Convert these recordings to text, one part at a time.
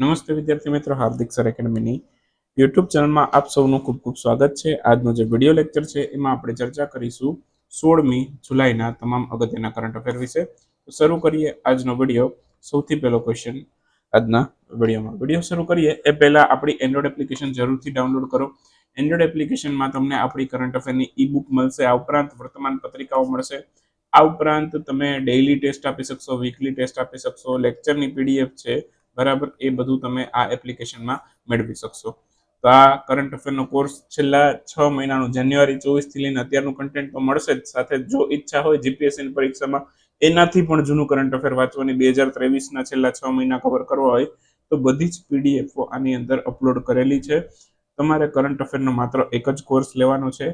નમસ્તે વિદ્યાર્થી મિત્રો, હાર્દિક સર એકેડમીની યુટ્યુબ ચેનલમાં આપ સૌનું ખૂબ ખૂબ સ્વાગત છે. આજનો જે વીડિયો લેક્ચર છે, એમાં આપણે ચર્ચા કરીશું સોળમી જુલાઈના તમામ અગત્યના કરંટ અફેર વિશે. તો શરૂ કરીએ આજનો વીડિયો. સૌથી પહેલો ક્વેશ્ચન આજના વિડીયોમાં. વીડિયો શરૂ કરીએ એ પહેલાં આપણી એન્ડ્રોઈડ એપ્લિકેશન જરૂરથી ડાઉનલોડ કરો. એન્ડ્રોઈડ એપ્લિકેશનમાં તમને આપણી કરંટ અફેરની ઈ બુક મળશે. આ ઉપરાંત વર્તમાન પત્રિકાઓ મળશે. આ ઉપરાંત તમે ડેઇલી ટેસ્ટ આપી શકશો વીકલી ટેસ્ટ આપી શકશો લેક્ચરની પીડીએફ છે બરાબર? એ બધું તમે આ એપ્લિકેશનમાં મેળવી શકશો. તો આ કરંટ અફેરનો કોર્સ છેલ્લા છ મહિનાનું જાન્યુઆરી ચોવીસથી લઈને અત્યારનું કન્ટેન્ટ તો મળશે જ. સાથે જો ઈચ્છા હોય જીપીએસસીની પરીક્ષામાં, એનાથી પણ જૂનું કરંટ અફેર વાંચવાની બે હજાર ત્રેવીસના છેલ્લા છ મહિના કવર કરવા હોય, તો બધી જ પીડીએફો આની અંદર અપલોડ કરેલી છે. તમારે કરંટ અફેરનો માત્ર એક જ કોર્સ લેવાનો છે.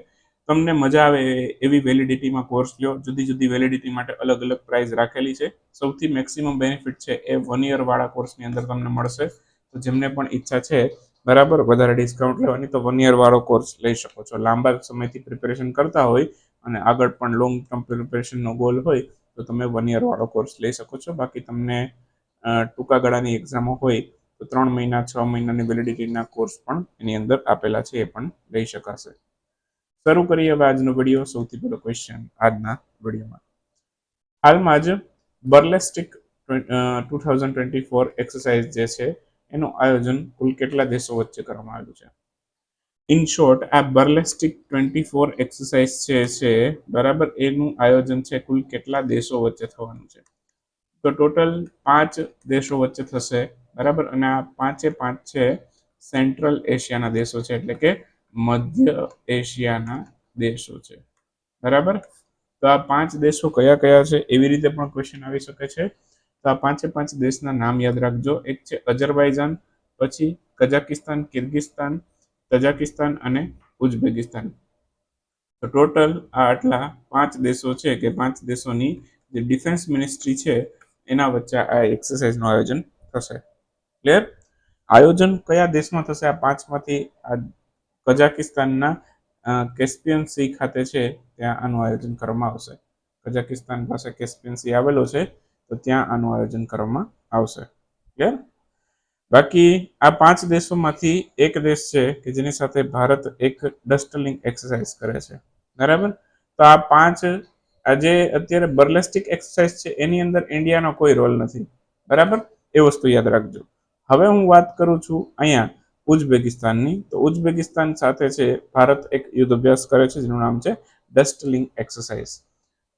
તમને મજા આવે એવી વેલિડિટીમાં કોર્સ લો જુદી જુદી વેલિડિટી માટે અલગ અલગ પ્રાઇસ રાખેલી છે. સૌથી મેક્સિમમ બેનિફિટ છે એ વન વાળા કોર્સની અંદર તમને મળશે. તો જેમને પણ ઈચ્છા છે, બરાબર, વધારે ડિસ્કાઉન્ટ લેવાની, તો વન વાળો કોર્સ લઈ શકો છો. લાંબા સમયથી પ્રિપેરેશન કરતા હોય અને આગળ પણ લોંગ ટર્મ પ્રિપેરેશનનો ગોલ હોય, તો તમે વન વાળો કોર્સ લઈ શકો છો. બાકી તમને ટૂંકા ગાળાની એક્ઝામો હોય, તો ત્રણ મહિના, છ મહિનાની વેલિડિટીના કોર્સ પણ એની અંદર આપેલા છે, એ પણ લઈ શકાશે. શરૂ કરીએ હવે આજનો વીડિયો સૌથી પહેલો ક્વેશ્ચન આજના વિડીયોમાં હાલમાં જ બર્લેસ્ટિક two thousand twenty four exercise જે છે, એનું આયોજન કુલ કેટલા દેશો વચ્ચે કરવામાં આવ્યું છે? ઇન શોર્ટ આ બર્લેસ્ટિક ટ્વેન્ટી ફોર એક્સરસાઇઝ જે છે, બરાબર એનું આયોજન છે કુલ કેટલા દેશો વચ્ચે થવાનું છે? તો ટોટલ પાંચ દેશો વચ્ચે થશે, બરાબર? અને આ પાંચે પાંચ છે સેન્ટ્રલ એશિયાના દેશો છે, એટલે કે મધ્ય એશિયાના દેશો છે. બરાબર? તો આ પાંચ દેશો કયા કયા છે એવી રીતે પણ ક્વેશ્ચન આવી શકે છે. તો આ પાંચે પાંચ દેશના નામ યાદ રાખજો. એક છે અજરબાઈજાન પછી કઝાકિસ્તાન, કિર્ગિસ્તાન, તજાકિસ્તાન અને ઉઝબેકિસ્તાન. તો ટોટલ આ આટલા પાંચ દેશો છે કે પાંચ દેશોની જે ડિફેન્સ મિનિસ્ટ્રી છે એના વચ્ચે આ એક્સરસાઇઝનું આયોજન થશે. ક્લિયર? આયોજન કયા દેશમાં થશે? આ પાંચમાંથી આ કઝાકિસ્તાનના કેસ્પિયન સી ખાતે છે, ત્યાં આનું આયોજન કરવામાં આવશે. કઝાકિસ્તાન પાસે કેસ્પિયન સી આવેલો છે, તો ત્યાં આનું આયોજન કરવામાં આવશે. ક્લિયર બાકી આ પાંચ દેશોમાંથી એક દેશ છે કે જેની સાથે ભારત એક ડસ્ટલિંગ એક્સરસાઇઝ કરે છે. બરાબર? તો આ પાંચ આજે અત્યારે બર્લેસ્ટિક એક્સરસાઇઝ છે, એની અંદર ઇન્ડિયાનો કોઈ રોલ નથી. બરાબર? એ વસ્તુ યાદ રાખજો. હવે હું વાત કરું છું અહીંયા ઉઝબેકિસ્તાનની. તો ઉઝબેકિસ્તાન સાથે છે ભારત એક યુદ્ધ અભ્યાસ કરે છે, જેનું નામ છે ડસ્ટલિંગ એક્સરસાઇઝ.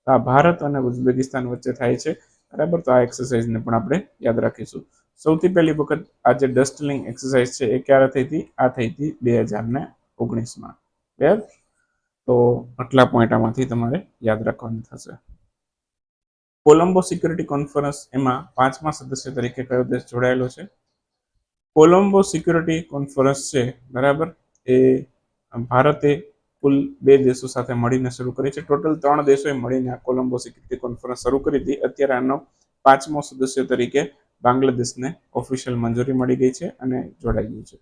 આ ભારત અને ઉઝબેકિસ્તાન વચ્ચે થાય છે. બરાબર? તો આ એક્સરસાઇઝને પણ આપણે યાદ રાખીશું. સૌથી પહેલી વખત આ જે ડસ્ટલિંગ એક્સરસાઇઝ છે એ ક્યારે થઈ હતી? આ થઈ હતી બે હજાર ને ઓગણીસમાં. ક્લિયર? તો આટલા પોઈન્ટ આમાંથી તમારે યાદ રાખવાનું થશે. કોલંબો સિક્યુરિટી કોન્ફરન્સ એમાં પાંચમા સદસ્ય તરીકે કયો દેશ જોડાયેલો છે? કોલંબો સિક્યુરિટી કોન્ફરન્સ છે, બરાબર? એ ભારતે કુલ બે દેશો સાથે મળીને શરૂ કરી છે. ટોટલ ત્રણ દેશોએ મળીને આ કોલંબો સિક્યુરિટી કોન્ફરન્સ શરૂ કરી હતી. અત્યારે આનો પાંચમો સદસ્ય તરીકે બાંગ્લાદેશને ઓફિશિયલ મંજૂરી મળી ગઈ છે અને જોડાઈ ગયું છે.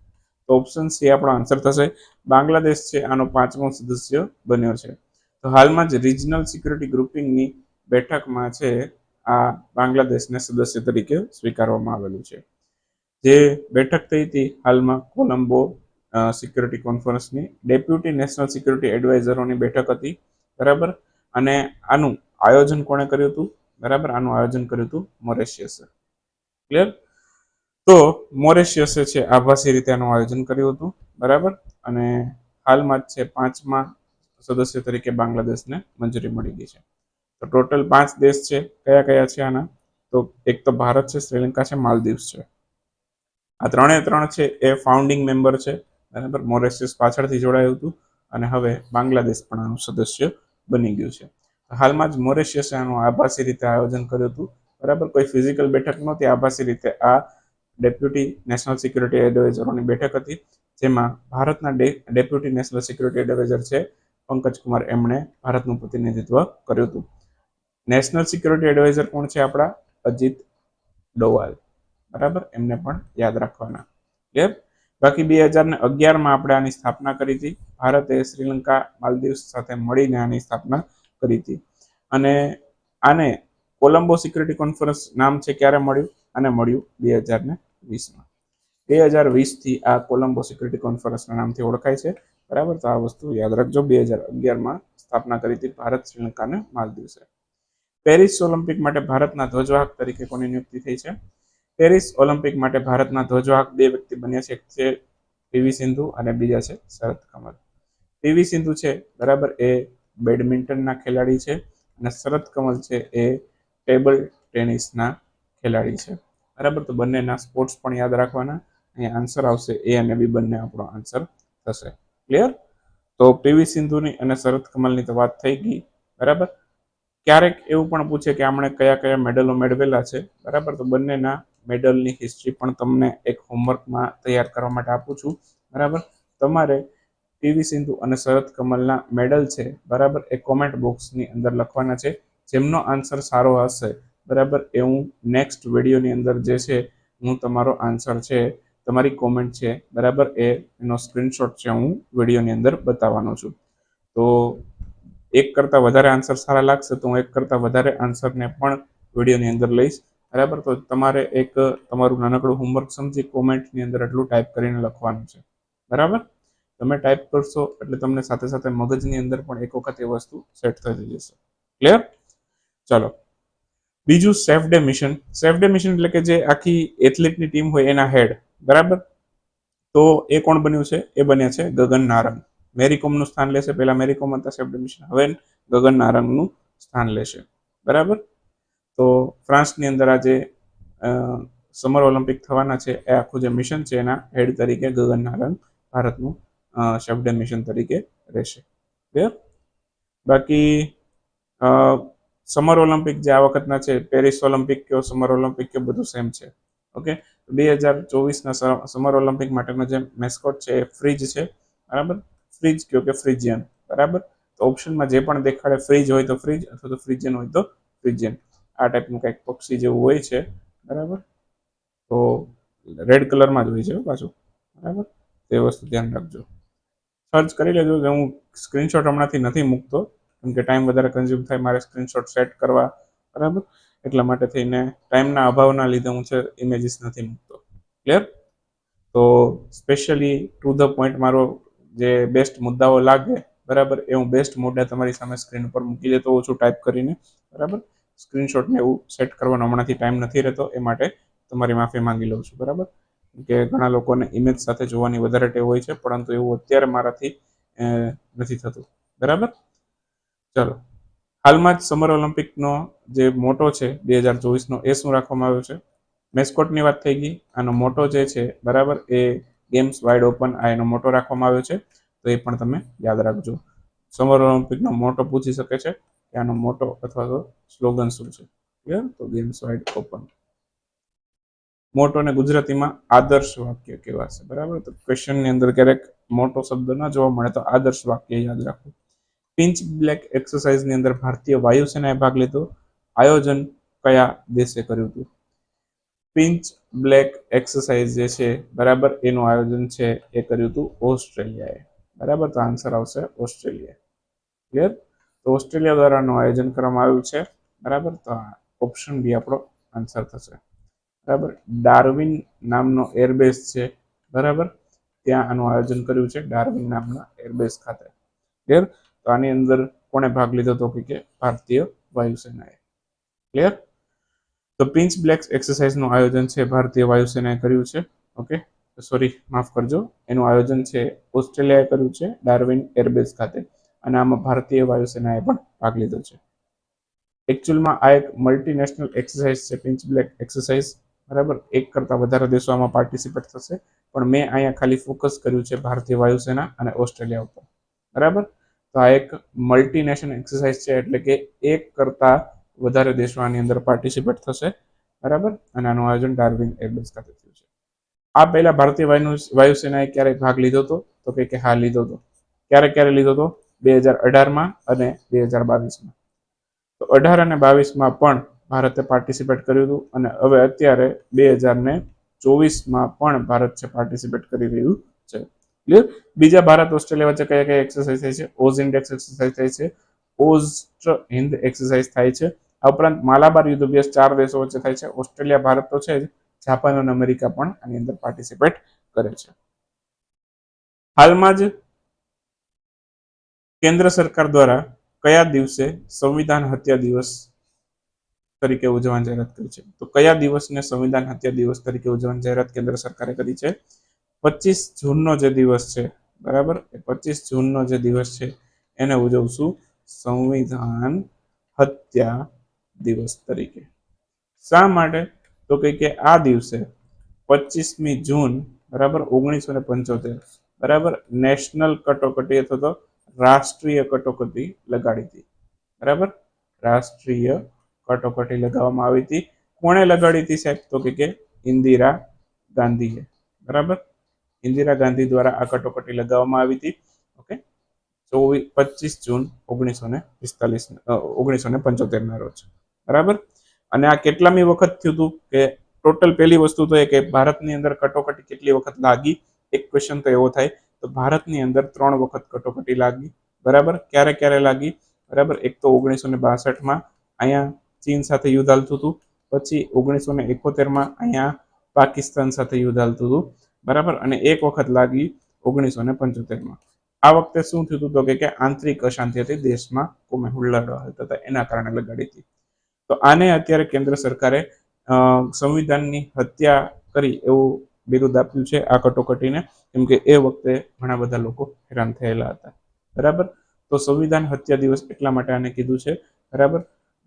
તો ઓપ્શન સી આપણો આન્સર થશે. બાંગ્લાદેશ છે, આનો પાંચમો સદસ્ય બન્યો છે. તો હાલમાં જ રિજનલ સિક્યુરિટી ગ્રુપિંગની બેઠકમાં છે, આ બાંગ્લાદેશને સદસ્ય તરીકે સ્વીકારવામાં આવેલું છે. જે બેઠક થઈ હતી હાલમાં કોલંબો સિક્યુરિટી કોન્ફરન્સની ડેપ્યુટી નેશનલ સિક્યુરિટી એડવાઇઝરોની બેઠક હતી, બરાબર? અને આનું આયોજન કોણે કર્યું હતું? બરાબર? આનું આયોજન કર્યું હતું મોરેશિયસે. ક્લિયર તો મોરેશિયસે છે આભાસી રીતે આનું આયોજન કર્યું હતું, બરાબર? અને હાલમાં જ છે પાંચમા સદસ્ય તરીકે બાંગ્લાદેશને મંજૂરી મળી ગઈ છે. તો ટોટલ પાંચ દેશ છે. કયા કયા છે આના? તો એક તો ભારત છે, શ્રીલંકા છે, માલદીવ્સ છે. આ ત્રણે ત્રણ છે એ ફાઉન્ડિંગ મેમ્બર છે. બરાબર? મોરેશિયસ પાછળથી જોડાયું હતું અને હવે બાંગ્લાદેશ પણ આનું સદસ્ય બની ગયું છે. હાલમાં જ મોરેશિયસે આનું આભાસી રીતે આયોજન કર્યું હતું. બરાબર? કોઈ ફિઝિકલ બેઠક નહોતી. આભાસી રીતે આ ડેપ્યુટી નેશનલ સિક્યુરિટી એડવાઇઝરોની બેઠક હતી, જેમાં ભારતના ડેપ્યુટી નેશનલ સિક્યુરિટી એડવાઇઝર છે પંકજ કુમાર એમણે ભારતનું પ્રતિનિધિત્વ કર્યું હતું. નેશનલ સિક્યુરિટી એડવાઇઝર કોણ છે આપણા? અજીત ડોવાલ. બરાબર? એમને પણ યાદ રાખવાના. ક્લિયર બાકી બે હજાર ને અગિયારમાં આપણે આની સ્થાપના કરી હતી. ભારતે શ્રીલંકા માલદીવ સાથે મળીને આની સ્થાપના કરી હતી. અને આને કોલંબો સિક્યુરિટી કોન્ફરન્સ નામ છે ક્યારે મળ્યું? અને મળ્યું બે હજાર ને વીસમાં. બે હજાર વીસથી આ કોલંબો સિક્યુરિટી કોન્ફરન્સના નામથી ઓળખાય છે. બરાબર? તો આ વસ્તુ યાદ રાખજો. બે હજાર અગિયારમાં સ્થાપના કરી હતી ભારત શ્રીલંકા અને માલદીવ્સે. પેરિસ ઓલિમ્પિક માટે ભારતના ધ્વજવાહક તરીકે કોની નિયુક્તિ થઈ છે? પેરિસ ઓલિમ્પિક માટે ભારતના ધ્વજવાહક બે વ્યક્તિ બન્યા છે, એક છે પીવી સિંધુ અને બીજા છે શરદ કમલ. પીવી સિંધુ છે, બરાબર, એ બેડમિન્ટનના ખેલાડી છે અને શરદ કમલ છે, એ ટેબલ ટેનિસના ખેલાડી છે. બરાબર, તો બંનેના સ્પોર્ટ્સ પણ યાદ રાખવાના. અહીંયા આન્સર આવશે, એ અને બી બંને આપણો આન્સર થશે. ક્લિયર? તો પીવી સિંધુની અને શરદ કમલની તો વાત થઈ ગઈ, બરાબર? ક્યારેક એવું પણ પૂછે કે આપણે કયા કયા મેડલો મેળવેલા છે, બરાબર? તો બંનેના મેડલની હિસ્ટ્રી પણ તમને એક હોમવર્કમાં તૈયાર કરવા માટે આપું છું. બરાબર? તમારે પીવી સિંધુ અને શરદ કમલના મેડલ છે, બરાબર, એ કોમેન્ટ બોક્સની અંદર લખવાના છે. જેમનો આન્સર સારો હશે, બરાબર, એ હું નેક્સ્ટ વિડીયોની અંદર જે છે, હું તમારો આન્સર છે, તમારી કોમેન્ટ છે, બરાબર, એ, એનો સ્ક્રીનશોટ છે હું વિડીયોની અંદર બતાવવાનો છું. તો એક કરતાં વધારે આન્સર સારા લાગશે, તો હું એક કરતાં વધારે આન્સરને પણ વિડીયોની અંદર લઈશ. બરાબર? તો તમારે એક, તમારું નાનકડું હોમવર્ક સમજી કોમેન્ટની અંદર એટલું ટાઈપ કરીને લખવાનું છે. બરાબર? તમે ટાઈપ કરશો એટલે તમને સાથે સાથે મગજની અંદર પણ એક વખત એ વસ્તુ સેટ થઈ જશે. ક્લિયર ચાલો. બીજું safe day mission safe day mission એટલે કે જે આખી એથ્લેટની ટીમ હોય એના હેડ બરાબર? તો એ કોણ બન્યું છે? એ બન્યા છે ગગન નારંગ. મેરીકોમનું સ્થાન લેશે. પહેલા મેરીકોમ હતા સેફ ડે મિશન હવે ગગન નારંગનું સ્થાન લેશે. બરાબર? તો ફ્રાન્સની અંદર આજે સમર ઓલિમ્પિક થવાના છે. એ આખું જે મિશન છે એના હેડ તરીકે ગગન નારંગ ભારતનું શબ્દ મિશન તરીકે રહેશે. ક્લિયર બાકી સમર ઓલિમ્પિક જે આ વખતના છે પેરિસ ઓલિમ્પિક કયો સમર ઓલિમ્પિક કયો, બધું સેમ છે. ઓકે બે હજાર ચોવીસના સમર ઓલિમ્પિક માટેનો જે મેસ્કોટ છે એ ફ્રીજ છે. બરાબર? ફ્રીજ કયો કે ફ્રીજિયન બરાબર? તો ઓપ્શનમાં જે પણ દેખાડે ફ્રીજ હોય તો ફ્રીજ અથવા તો ફ્રીજિયન હોય તો ફ્રીજિયન આ ટાઈપનું કંઈક પક્ષી જેવું હોય છે, બરાબર? તો રેડ કલરમાં જ હોય છે પાછું, બરાબર? તે વસ્તુ ધ્યાન રાખજો. સર્ચ કરી લેજો કે હું સ્ક્રીનશોટ હમણાંથી નથી મૂકતો, કેમ કે ટાઈમ વધારે કન્ઝ્યુમ થાય, મારે સ્ક્રીનશોટ સેટ કરવા, બરાબર? એટલા માટે થઈને ટાઈમના અભાવના લીધે હું છે ઇમેજીસ નથી મૂકતો. ક્લિયર તો સ્પેશિયલી ટુ ધ પોઈન્ટ મારો જે બેસ્ટ મુદ્દાઓ લાગે, બરાબર? એ હું બેસ્ટ મુદ્દા તમારી સામે સ્ક્રીન ઉપર મૂકી દેતો હોઉં છું ટાઈપ કરીને, બરાબર? સ્ક્રીનશોટને એવું સેટ કરવાનો હમણાંથી ટાઈમ નથી રહેતો, એ માટે તમારી માફી માંગી લઉં છું, બરાબર? કે ઘણા લોકોને ઇમેજ સાથે જોવાની વધારે ટેવ હોય છે, પરંતુ એવું અત્યારે મારાથી નથી થતું, બરાબર? ચલો. હાલમાં જ સમર ઓલિમ્પિકનો જે મોટો છે, બે હજાર ચોવીસનો, એ શું રાખવામાં આવ્યો છે? મેસ્કોટની વાત થઈ ગઈ, આનો મોટો જે છે, બરાબર, એ ગેમ્સ વાઇડ ઓપન આ એનો મોટો રાખવામાં આવ્યો છે, તો એ પણ તમે યાદ રાખજો. સમર ઓલિમ્પિકનો મોટો પૂછી શકે છે આનો મોટો અથવા તો સ્લોગન શું છે? તો ગેમ્સ વાઇડ ઓપન. મોટો ને ગુજરાતીમાં આદર્શ વાક્ય કહેવાશે. બરાબર? તો ક્વેશ્ચનની અંદર ક્યારેક મોટો શબ્દ ન જોવા મળે તો આદર્શ વાક્ય યાદ રાખવું પિંચ બ્લેક એક્સરસાઇઝની અંદર ભારતીય વાયુસેનાએ ભાગ લીધો. આયોજન કયા દેશે કર્યું હતું? પિંચ બ્લેક એક્સરસાઇઝ જે છે, બરાબર? એનું આયોજન છે, એ કર્યું હતું ઓસ્ટ્રેલિયાએ. બરાબર? તો આન્સર આવશે ઓસ્ટ્રેલિયા. ક્લિયર તો ઓસ્ટ્રેલિયા દ્વારાનું આયોજન કરવામાં આવ્યું છે. બરાબર? તો ઓપ્શન બી આપણો આન્સર થશે. બરાબર? ડાર્વિન નામનો એરબેઝ છે. બરાબર? ત્યાં આનું આયોજન કર્યું છે ડાર્વિન નામના એરબેઝ ખાતે. ક્લિયર તો આની અંદર કોણે ભાગ લીધો હતો કે ભારતીય વાયુસેનાએ? ક્લિયર તો પિંચ બ્લેક્સ એક્સરસાઇઝનું આયોજન છે ભારતીય વાયુસેનાએ કર્યું છે. ઓકે સોરી માફ કરજો. એનું આયોજન છે, ઓસ્ટ્રેલિયાએ કર્યું છે ડાર્વિન એરબેઝ ખાતે. અને આમાં ભારતીય વાયુસેનાએ પણ ભાગ લીધો છે. એકચ્યુઅલમાં આ એક મલ્ટીનેશનલ એક્સરસાઇઝ છે પિંચ બ્લેક એક્સરસાઇઝ બરાબર? એક કરતાં વધારે દેશો આમાં પાર્ટિસિપેટ થશે. પણ મેં અહીંયા ખાલી ફોકસ કર્યું છે ભારતીય વાયુસેના અને ઓસ્ટ્રેલિયા ઉપર. બરાબર? તો આ એક મલ્ટીનેશનલ એક્સરસાઇઝ છે, એટલે કે એક કરતાં વધારે દેશો આની અંદર પાર્ટિસિપેટ થશે. બરાબર? અને આનું આયોજન ડાર્વિન એરબેઝ ખાતે થયું છે. આ પહેલા ભારતીય વાયુ વાયુસેનાએ ક્યારેક ભાગ લીધો હતો? તો કે હા, લીધો હતો. ક્યારે ક્યારે લીધો હતો? બે હજાર અઢારમાં અને બે હજાર બાવીસમાં. તો અઢાર અને બાવીસમાં પણ ભારતે પાર્ટિસિપેટ કર્યું હતું અને હવે અત્યારે બે હજાર ને ચોવીસમાં પણ ભારત છે પાર્ટિસિપેટ કરી રહ્યું છે. ક્લિયર બીજા ભારત, ઓસ્ટ્રેલિયા વચ્ચે કયા કયા એક્સરસાઇઝ થાય છે? ઓઝ ઇન્ડેક્સ એક્સરસાઇઝ થાય છે. ઓસ્ટ્ર હિન્દ એક્સરસાઇઝ થાય છે. આ ઉપરાંત માલાબાર યુદ્ધ અભ્યાસ ચાર દેશો વચ્ચે થાય છે. ઓસ્ટ્રેલિયા, ભારત તો છે જ. જાપાન અને અમેરિકા પણ આની અંદર પાર્ટિસિપેટ કરે છે. હાલમાં જ કેન્દ્ર સરકાર દ્વારા કયા દિવસે સંવિધાન હત્યા દિવસ તરીકે ઉજવવાની જાહેરાત કરી છે? તો કયા દિવસને સંવિધાન હત્યા દિવસ તરીકે ઉજવવાની જાહેરાત કેન્દ્ર સરકારે કરી છે? પચીસ જૂનનો જે દિવસ છે, બરાબર? એ પચીસ જૂનનો જે દિવસ છે, એને ઉજવશું સંવિધાન હત્યા દિવસ તરીકે. શા માટે? તો કે કે આ દિવસે પચીસમી જૂન, બરાબર? ઓગણીસો ને પંચોતેર, બરાબર? નેશનલ કટોકટી અથવા તો રાષ્ટ્રીય કટોકટી લગાડી હતી. બરાબર? રાષ્ટ્રીય કટોકટી લગાવવામાં આવી હતી. કોણે લગાડી હતી સાહેબ? તો કે ઇન્દિરા ગાંધીએ. બરાબર? ઇન્દિરા ગાંધી દ્વારા આ કટોકટી લગાવવામાં આવી હતી. ઓકે? ચોવીસ પચીસ જૂન ઓગણીસો ને પિસ્તાલીસ ઓગણીસો ને પંચોતેરના રોજ. બરાબર? અને આ કેટલામી વખત થયું હતું કે ટોટલ પહેલી વસ્તુ તો એ કે ભારતની અંદર કટોકટી કેટલી વખત લાગી? એક ક્વેશ્ચન તો એવો થાય તો ભારતની અંદર ત્રણ વખત કટોકટી લાગી, બરાબર? ક્યારે ક્યારે લાગી? બરાબર? એક તો ઓગણીસો ને બાસઠમાં અહીંયા ચીન સાથે યુદ્ધ હાલતું હતું. પછી ઓગણીસો ને એકોતેરમાં અહીંયા પાકિસ્તાન સાથે યુદ્ધ હાલતું હતું. બરાબર? અને એક વખત લાગી ઓગણીસો ને પંચોતેરમાં. આ વખતે શું થયું હતું તો કે આંતરિક અશાંતિ હતી. દેશમાં કોમે હુલ્લાડો હતા. એના કારણે લગાડી હતી. તો આને અત્યારે કેન્દ્ર સરકારે સંવિધાનની હત્યા કરી એવું બિરુદ આપ્યું છે આ કટોકટીને. કેમ કે એ વખતે ઘણા બધા લોકો હેરાન થયેલા હતા. બરાબર? તો સંવિધાન હત્યા દિવસ એટલા માટે આને કીધું છે. બરાબર?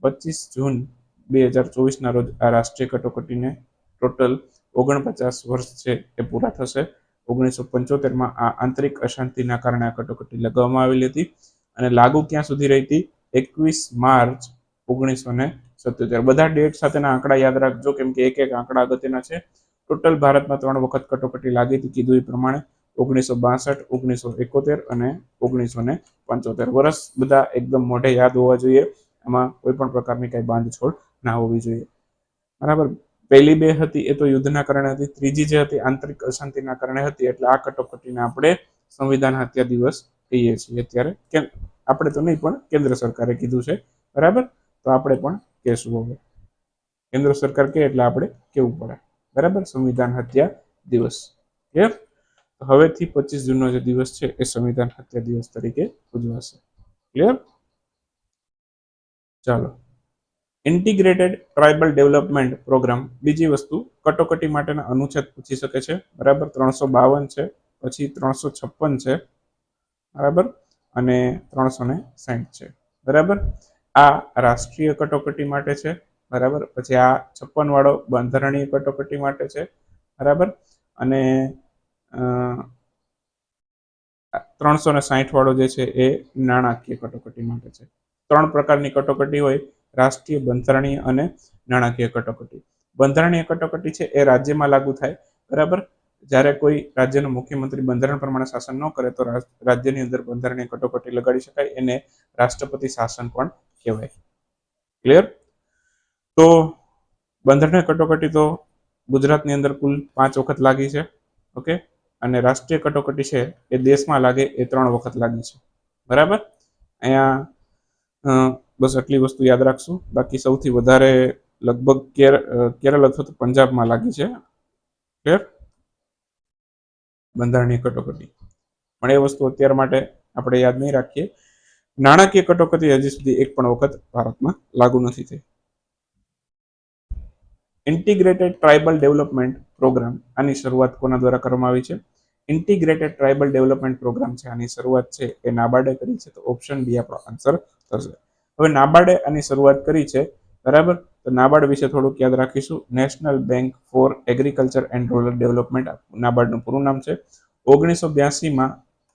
પચીસ જૂન બે હજાર ચોવીસના રોજ આ રાષ્ટ્રીય કટોકટીને ટોટલ ઓગણપચાસ વર્ષ છે એ પૂરા થશે. ઓગણીસો પંચોતેરમાં આ આંતરિક અશાંતિના કારણે આ કટોકટી લગાવવામાં આવેલી હતી અને લાગુ ક્યાં સુધી રહી હતી? એકવીસ માર્ચ ઓગણીસો ને સત્યોતેર. બધા ડેટ સાથેના આંકડા યાદ રાખજો, કેમ કે એક એક આંકડા અગત્યના છે. ટોટલ ભારતમાં ત્રણ વખત કટોકટી લાગી હતી. કીધું એ પ્રમાણે ઓગણીસો બાસઠ, ઓગણીસો એકોતેર અને ઓગણીસો ને પંચોતેર. વર્ષ બધા એકદમ મોઢે યાદ હોવા જોઈએ. એમાં કોઈ પણ પ્રકારની કઈ બાંધછોડ ના હોવી જોઈએ. બરાબર? પહેલી બે હતી એ તો યુદ્ધના કારણે હતી. ત્રીજી જે હતી આંતરિક અશાંતિના કારણે હતી. એટલે આ કટોકટીને આપણે સંવિધાન હત્યા દિવસ કહીએ છીએ અત્યારે. આપણે તો નહીં, પણ કેન્દ્ર સરકારે કીધું છે. બરાબર? તો આપણે પણ કહેશું હવે. કેન્દ્ર સરકાર કહે એટલે આપણે કેવું પડે. બરાબર? સંવિધાન હત્યા દિવસ. ક્લિયર હવેથી પચીસ જૂનનો જે દિવસ છે, એ સંવિધાન હત્યા દિવસ તરીકે ઉજવાશે. ક્લિયર ચાલો. ઇન્ટિગ્રેટેડ ટ્રાઇબલ ડેવલપમેન્ટ પ્રોગ્રામ બીજી વસ્તુ, કટોકટી માટેના અનુચ્છેદ પૂછી શકે છે. બરાબર? ત્રણસો બાવન છે, પછી ત્રણસો છપ્પન છે. બરાબર? અને ત્રણસો ને સાહીઠ છે. બરાબર? આ રાષ્ટ્રીય કટોકટી માટે છે. બરાબર? પછી આ છપ્પન વાળો બંધારણીય કટોકટી માટે છે, બરાબર? અને ત્રણસો ને સાહીઠ વાળો જે છે એ નાણાકીય કટોકટી માટે છે. ત્રણ પ્રકારની કટોકટી હોય, રાષ્ટ્રીય બંધારણીય અને નાણાકીય કટોકટી. બંધારણીય કટોકટી છે એ રાજ્યમાં લાગુ થાય, બરાબર? જ્યારે કોઈ રાજ્યનો મુખ્યમંત્રી બંધારણ પ્રમાણે શાસન ન કરે, તો રાજ્યની અંદર બંધારણીય કટોકટી લગાડી શકાય, એને રાષ્ટ્રપતિ શાસન પણ કહેવાય. ક્લિયર તો બંધારણીય કટોકટી તો ગુજરાતની અંદર કુલ પાંચ વખત લાગી છે, ઓકે? અને રાષ્ટ્રીય કટોકટી છે એ દેશમાં લાગે એ ત્રણ વખત લાગી છે. બરાબર? અહીંયા બસ આટલી વસ્તુ યાદ રાખશું. બાકી સૌથી વધારે લગભગ કેરળ અથવા તો પંજાબમાં લાગી છે. ક્લિયર બંધારણીય કટોકટી. પણ એ વસ્તુ અત્યાર માટે આપણે યાદ નહીં રાખીએ. નાણાકીય કટોકટી હજી સુધી એક પણ વખત ભારતમાં લાગુ નથી થઈ. ઇન્ટિગ્રેટેડ ટ્રાઇબલ ડેવલપમેન્ટ પ્રોગ્રામ આની શરૂઆત કોના દ્વારા કરવામાં આવી છે? ઇન્ટિગ્રેટેડ ટ્રાઇબલ ડેવલપમેન્ટ પ્રોગ્રામ છે, આની શરૂઆત છે એ નાબાર્ડે કરી છે, તો ઓપ્શન બી આપણો આન્સર થશે. હવે નાબાર્ડે આની શરૂઆત કરી છે, બરાબર? તો નાબાર્ડ વિશે થોડુંક યાદ રાખીશું. National bank for agriculture and rural development નાબાર્ડનું પૂરું નામ છે. ઓગણીસો બ્યાસીમાં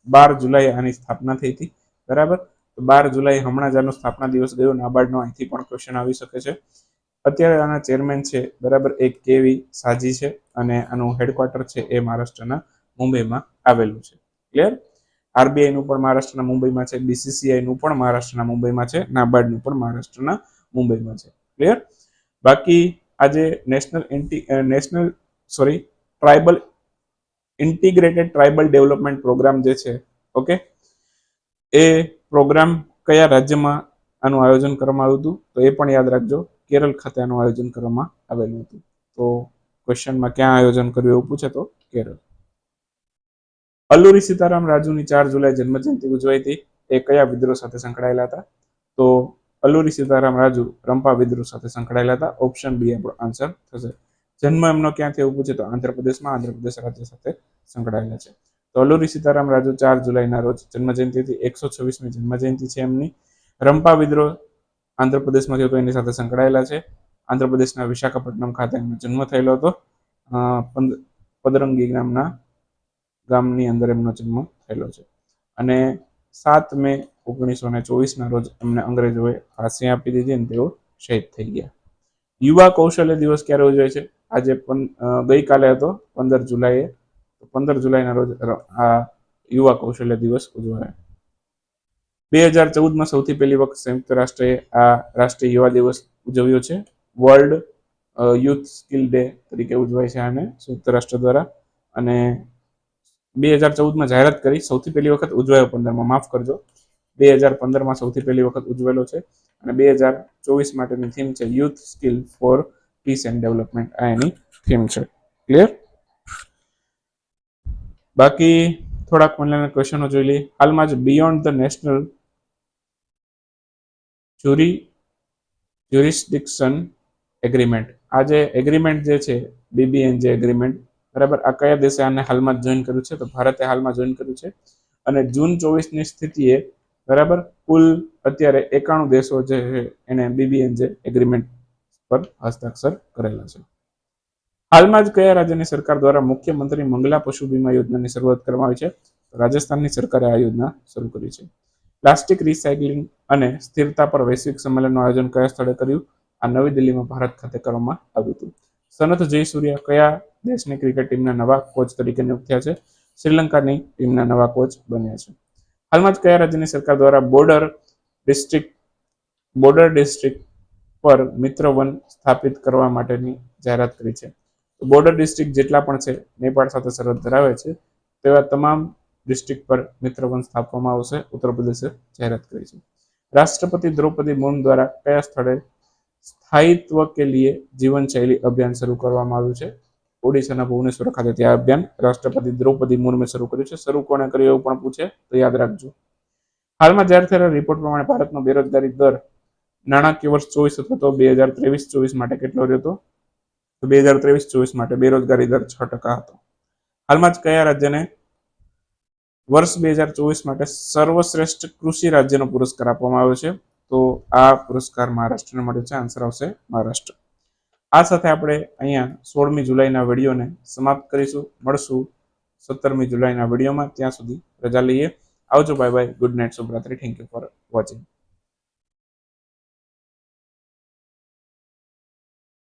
બાર જુલાઈ આની સ્થાપના થઈ હતી, બરાબર? તો બાર જુલાઈ હમણાં જ આનો સ્થાપના દિવસ ગયો, નાબાર્ડનો અહીંથી પણ ક્વેશ્ચન આવી શકે છે. અત્યારે આના ચેરમેન છે, બરાબર એક કેવી સાજી છે અને આનું હેડક્વાર્ટર છે એ મહારાષ્ટ્રના મુંબઈમાં આવેલું છે. ક્લિયર આરબીઆઈ નું પણ મહારાષ્ટ્રના મુંબઈમાં છે બીસીસીઆઈ નું પણ મહારાષ્ટ્રના મુંબઈમાં છે નાબાર્ડનું પણ મહારાષ્ટ્રના મુંબઈમાં છે. ક્લિયર બાકી આજે national anti national sorry tribal integrated tribal development programme જે છે ઓકે એ પ્રોગ્રામ કયા રાજ્યમાં આનું આયોજન કરવામાં આવ્યું હતું? તો એ પણ યાદ રાખજો. કેરળ ખાતે આનું આયોજન કરવામાં આવેલું હતું. તો ક્વેશ્ચનમાં ક્યાં આયોજન કર્યું એવું પૂછે તો કેરળ. અલ્લુરી સીતારામ રાજુની ચાર જુલાઈ જન્મજયંતિ ઉજવાઈ હતી. એ કયા વિદ્રોહ સાથે સંકળાયેલા હતા? તો અલ્લુરી સીતારામ રાજુ રંપા વિદ્રોહ સાથે સંકળાયેલા હતા. ઓપ્શન બી આપણો આન્સર થશે. જન્મ એમનો ક્યાંથી એવું પૂછે તો આંધ્રપ્રદેશમાં. આંધ્રપ્રદેશ રાજ્ય સાથે સંકળાયેલા છે. તો અલ્લુરી સીતારામ રાજુ ચાર જુલાઈના રોજ જન્મજયંતિથી એકસો છવ્વીસમી જન્મજયંતિ છે એમની. રંપા વિદ્રોહ આંધ્રપ્રદેશમાં થયો હતો એની સાથે સંકળાયેલા છે. આંધ્રપ્રદેશના વિશાખાપટ્ટનમ ખાતે એમનો જન્મ થયેલો હતો. પદરંગી ગામના, ગામની અંદર એમનો જન્મ થયેલો છે. અને સાત મે ઓગણીસો ને ચોવીસના રોજ એમને અંગ્રેજોએ ફાંસી આપી દીધી અને તેઓ શહીદ થઈ ગયા. યુવા કૌશલ્ય દિવસ ક્યારે ઉજવાય છે? આજે ગઈકાલે હતો, પંદર જુલાઈએ. પંદર જુલાઈના રોજ આ યુવા કૌશલ્ય દિવસ ઉજવાયો. બે હજાર ચૌદમાં સૌથી પહેલી વખત સંયુક્ત રાષ્ટ્રએ આ રાષ્ટ્રીય યુવા દિવસ ઉજવ્યો છે. વર્લ્ડ યુથ સ્કિલ ડે તરીકે ઉજવાય છે આને સંયુક્ત રાષ્ટ્ર દ્વારા. અને બે હજાર ચૌદમાં જાહેરાત કરી, સૌથી પહેલી વખત ઉજવાયો પંદરમાં, માફ કરજો. બે હજાર પંદરમાં સૌથી પહેલી વખત ઉજવેલો છે. અને બે હજાર ચોવીસ માટેની થીમ છે youth skill for peace and development આ એની થીમ છે. ક્લિયર બાકી થોડાક ઓનલાઈન ક્વેશ્ચનો જોઈ લઈએ. હાલમાં જ beyond the national jury jurisdiction agreement આ જે એગ્રીમેન્ટ જે છે બીબીએન જે એગ્રીમેન્ટ બરાબર? આ કયા દેશે આને હાલમાં જોઈન કર્યું છે? તો ભારતે હાલમાં જોઈન કર્યું છે. અને જૂન ચોવીસની સ્થિતિએ, બરાબર? કુલ અત્યારે એકાણું દેશો જે છે, એને બીબીએન જે એગ્રીમેન્ટ પર હસ્તાક્ષર કરેલા છે. હાલમાં જ કયા રાજ્યની સરકાર દ્વારા મુખ્યમંત્રી મંગલા પશુ બીમા યોજનાની શરૂઆત કરવામાં આવી છે? રાજસ્થાનની સરકારે આ યોજના શરૂ કરી છે. પ્લાસ્ટિક રિસાયકલિંગ અને સ્થિરતા પર વૈશ્વિક સંમેલનનું આયોજન કયા સ્થળે કર્યું? આ નવી દિલ્હીમાં ભારત ખાતે કરવામાં આવ્યું હતું. સનથ જયસૂર્યા કયા દેશની ક્રિકેટ ટીમના નવા કોચ તરીકે નિયુક્ત છે? શ્રીલંકાની ટીમના નવા કોચ બન્યા છે. હાલમાં જ કયા રાજ્યની સરકાર દ્વારા બોર્ડર ડિસ્ટ્રિક્ટ બોર્ડર ડિસ્ટ્રિક્ટ પર મિત્ર વન સ્થાપિત કરવા માટેની જાહેરાત કરી છે? બોર્ડર ડિસ્ટ્રિક્ટ જેટલા પણ છે, નેપાળ સાથે સરહદ ધરાવે છે, તેવા તમામ ડિસ્ટ્રિક્ટ પર મિત્ર વન સ્થાપવામાં આવશે, ઉત્તર પ્રદેશે જાહેરાત કરી છે. રાષ્ટ્રપતિ દ્રૌપદી મુર્મુ દ્વારા કયા સ્થળે સ્થાયિત્વ કે લીએ જીવનશૈલી અભિયાન શરૂ કરવામાં આવ્યું છે? ઓડિશાના ભુવનેશ્વર ખાતે ત્યાં અભિયાન. રાષ્ટ્રપતિ દ્રૌપદી મુર્મુએ શરૂ કર્યું છે. શરૂ કોણે કર્યું એવું પણ પૂછે તો યાદ રાખજો. હાલમાં જાહેર થયેલા રિપોર્ટ પ્રમાણે ભારતનો બેરોજગારી દર નાણાકીય વર્ષ ચોવીસ અથવા તો બે હજાર ત્રેવીસ ચોવીસ માટે કેટલો રહ્યો હતો? તો બે હજાર ત્રેવીસ ચોવીસ માટે બેરોજગારી દર છ ટકા હતો. હાલમાં જ કયા રાજ્યને વર્ષ બે હજાર ચોવીસ માટે સર્વશ્રેષ્ઠ કૃષિ રાજ્યનો પુરસ્કાર આપવામાં આવ્યો છે. તો આ પુરસ્કાર મહારાષ્ટ્રને મળ્યો છે. આન્સર આવશે મહારાષ્ટ્ર. આ સાથે આપણે અહીંયા સોળમી જુલાઈના વિડીયોને સમાપ્ત કરીશું. મળશું સત્તરમી જુલાઈના વિડીયોમાં. ત્યાં સુધી રજા લઈએ. આવજો. Bye bye good night શુભરાત્રી. Thank you for watching